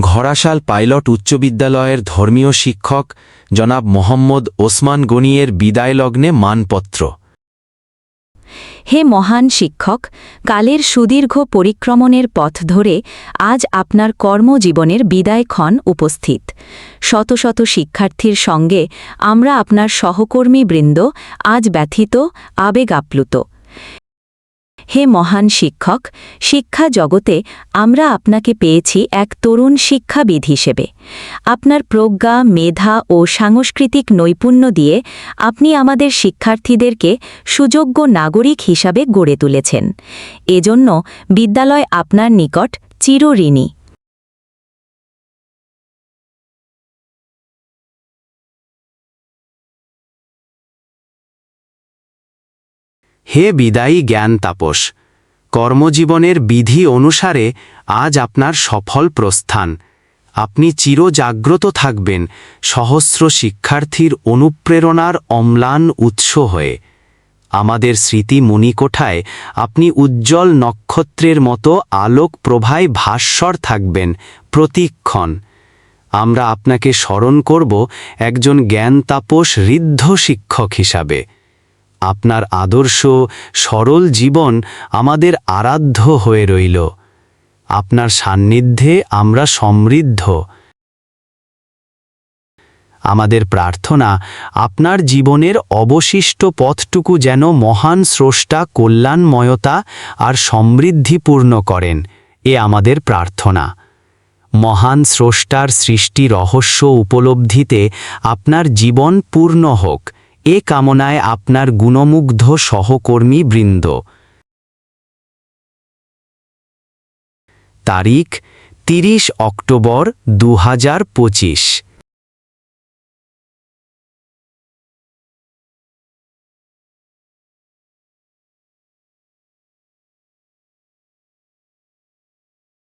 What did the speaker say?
ঘরাশাল pilot উচ্চ বিদ্যালয়ের ধর্মীয় শিক্ষক জনাব মোহাম্মদ ওসমান গনিয়ের বিদায় লগ্নে মানপত্র। হে মহান শিক্ষক, কালের সুদীর্ঘ পরিক্রমণের পথ ধরে আজ আপনার কর্মজীবনের বিদায়ক্ষণ উপস্থিত। শত শত শিক্ষার্থীর সঙ্গে আমরা আপনার সহকর্মীবৃন্দ আজ ব্যথিত, আবেগ আপ্লুত। হে মহান শিক্ষক, শিক্ষা জগতে আমরা আপনাকে পেয়েছি এক তরুণ শিক্ষাবিদ হিসেবে। আপনার প্রজ্ঞা, মেধা ও সাংস্কৃতিক নৈপুণ্য দিয়ে আপনি আমাদের শিক্ষার্থীদেরকে সুযোগ্য নাগরিক হিসাবে গড়ে তুলেছেন। এজন্য বিদ্যালয় আপনার নিকট চিরঋণী। হে বিদায়ী জ্ঞান তাপস, কর্মজীবনের বিধি অনুসারে আজ আপনার সফল প্রস্থান। আপনি চিরজাগ্রত থাকবেন সহস্র শিক্ষার্থীর অনুপ্রেরণার অম্লান উৎস হয়ে। আমাদের স্মৃতি মণিকোঠায় আপনি উজ্জ্বল নক্ষত্রের মতো আলোক প্রভায় ভাস্বর থাকবেন প্রতিক্ষণ। আমরা আপনাকে স্মরণ করব একজন জ্ঞান তাপস ঋদ্ধ শিক্ষক হিসাবে। আপনার আদর্শ, সরল জীবন আমাদের আরাধ্য হয়ে রইল। আপনার সান্নিধ্যে আমরা সমৃদ্ধ। আমাদের প্রার্থনা, আপনার জীবনের অবশিষ্ট পথটুকু যেন মহান স্রষ্টা কল্যাণময়তা আর সমৃদ্ধিপূর্ণ করেন, এ আমাদের প্রার্থনা। মহান স্রষ্টার সৃষ্টি রহস্য উপলব্ধিতে আপনার জীবন পূর্ণ হোক। এ কামনায় আপনার গুণমুগ্ধ সহকর্মী বৃন্দ। তারিখ তিরিশ অক্টোবর দু হাজার পঁচিশ।